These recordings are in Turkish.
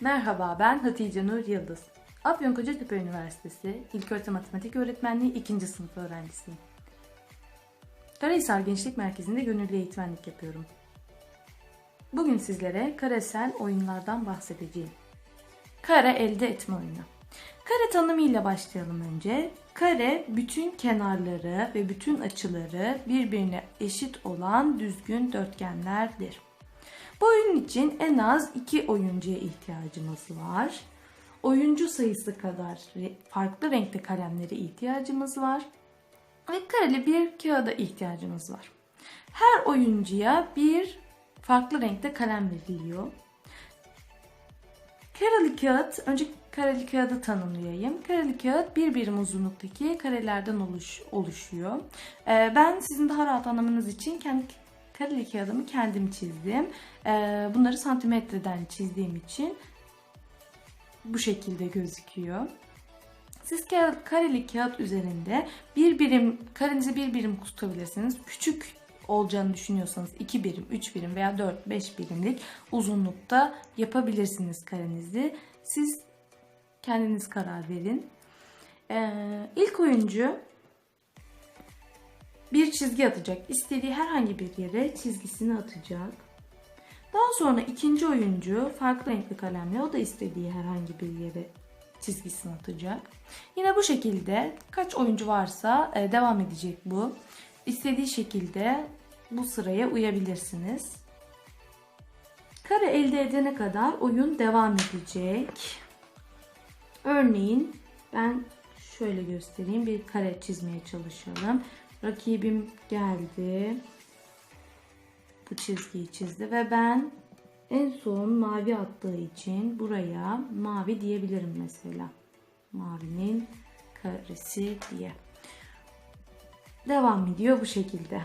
Merhaba ben Hatice Nur Yıldız. Afyonkarahisar Üniversitesi İlköğretim Matematik Öğretmenliği 2. sınıf öğrencisiyim. Karahisar Gençlik Merkezi'nde gönüllü eğitmenlik yapıyorum. Bugün sizlere karesel oyunlardan bahsedeceğim. Kare elde etme oyunu. Kare tanımıyla başlayalım önce. Kare bütün kenarları ve bütün açıları birbirine eşit olan düzgün dörtgenlerdir. Bu oyun için en az iki oyuncuya ihtiyacımız var. Oyuncu sayısı kadar farklı renkli kalemlere ihtiyacımız var. Ve kareli bir kağıda ihtiyacımız var. Her oyuncuya bir farklı renkte kalem veriliyor. Kareli kağıt, önce kareli kağıdı tanımlayayım. Kareli kağıt bir birim uzunluktaki karelerden oluş, oluşuyor. Ee, ben sizin daha rahat anlamanız için kendi kareli kağıdımı kendim çizdim. Ee, bunları santimetreden çizdiğim için bu şekilde gözüküyor. Siz kareli kağıt üzerinde bir birim, karenizi bir birim tutabilirsiniz. Küçük olacağını düşünüyorsanız 2 birim, 3 birim veya 4, 5 birimlik uzunlukta yapabilirsiniz karenizi. Siz kendiniz karar verin. Ee, ilk oyuncu bir çizgi atacak. İstediği herhangi bir yere çizgisini atacak. Daha sonra ikinci oyuncu farklı renkli kalemle o da istediği herhangi bir yere çizgisini atacak. Yine bu şekilde kaç oyuncu varsa e, devam edecek bu. İstediği şekilde bu sıraya uyabilirsiniz. Kare elde edene kadar oyun devam edecek. Örneğin ben şöyle göstereyim. Bir kare çizmeye çalışalım. Rakibim geldi. Bu çizgiyi çizdi ve ben en son mavi attığı için buraya mavi diyebilirim mesela. Mavinin karesi diye. Devam ediyor bu şekilde.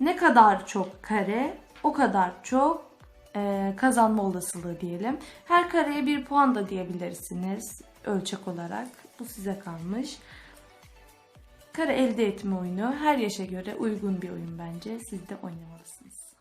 Ne kadar çok kare o kadar çok e, kazanma olasılığı diyelim. Her kareye bir puan da diyebilirsiniz ölçek olarak. Bu size kalmış. Kare elde etme oyunu her yaşa göre uygun bir oyun bence. Siz de oynamalısınız.